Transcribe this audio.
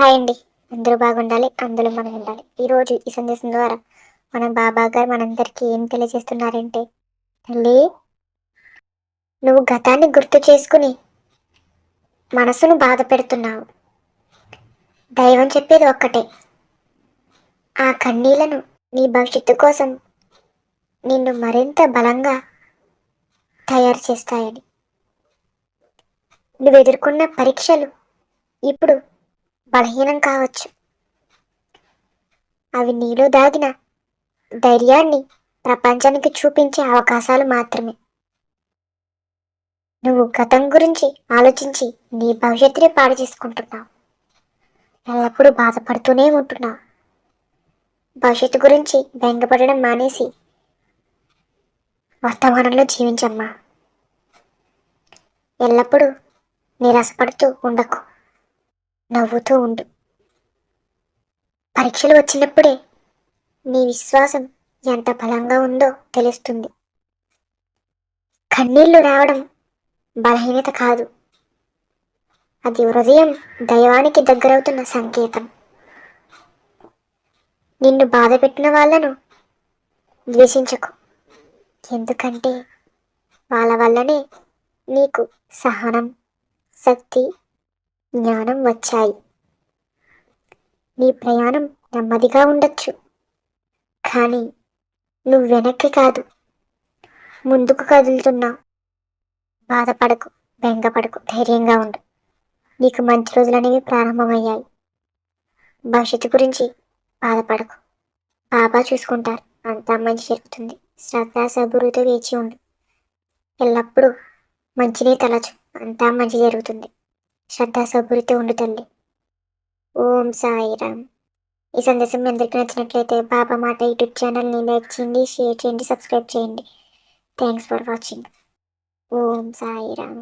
Hi అండి. అందరూ బాగుండాలి అందులో మనం ఉండాలి ఈరోజు ఈ సందేశం ద్వారా మన బాబా గారు మనందరికీ ఏం తెలియజేస్తున్నారంటే తల్లి నువ్వు గతాన్ని గుర్తు చేసుకుని మనసును బాధ పెడుతున్నావు. దైవం చెప్పేది ఒక్కటే ఆ కన్నీళ్ళను నీ భవిష్యత్తు కోసం నిన్ను మరింత బలంగా తయారు చేస్తాయని. నువ్వు ఎదుర్కొన్న పరీక్షలు ఇప్పుడు బలహీనం కావచ్చు. అవి నీలో దాగిన ధైర్యాన్ని ప్రపంచానికి చూపించే అవకాశాలు మాత్రమే. నువ్వు గతం గురించి ఆలోచించి నీ భవిష్యత్తుని పాడు చేసుకుంటున్నావు. ఎల్లప్పుడూ బాధపడుతూనే ఉంటున్నావు. భవిష్యత్తు గురించి బెంగపడడం మానేసి వర్తమానంలో జీవించమ్మా. ఎల్లప్పుడూ నిరాశపడుతూ ఉండకు. నవ్వుతూ ఉండు. పరీక్షలు వచ్చినప్పుడే నీ విశ్వాసం ఎంత బలంగా ఉందో తెలుస్తుంది. కన్నీళ్ళు రావడం బలహీనత కాదు. అది హృదయం దైవానికి దగ్గరవుతున్న సంకేతం. నిన్ను బాధ పెట్టిన వాళ్ళను ద్వేషించకు. ఎందుకంటే వాళ్ళ వల్లనే నీకు సహనం శక్తి జ్ఞానం వచ్చాయి. నీ ప్రయాణం నెమ్మదిగా ఉండొచ్చు. కానీ నువ్వు వెనక్కి కాదు. ముందుకు కదులుతున్నావు బాధపడకు బెంగపడకు ధైర్యంగా ఉండు. నీకు మంచి రోజులు అనేవి ప్రారంభమయ్యాయి. భవిష్యత్తు గురించి బాధపడకు. బాబా చూసుకుంటారు. అంతా మంచి జరుగుతుంది. శ్రద్ధ సబురుతో వేచి ఉండు. ఎల్లప్పుడూ మంచినే తలచు. అంతా మంచి జరుగుతుంది. శ్రద్ధ సబురితో ఉండు తల్లి. ఓం సాయిరామ్ ఈ సందేశం మీ అందరికీ నచ్చినట్లయితే బాబా మాట యూట్యూబ్ ఛానల్ని లైక్ చేయండి షేర్ చేయండి సబ్స్క్రైబ్ చేయండి. Thanks for watching. Om Sairam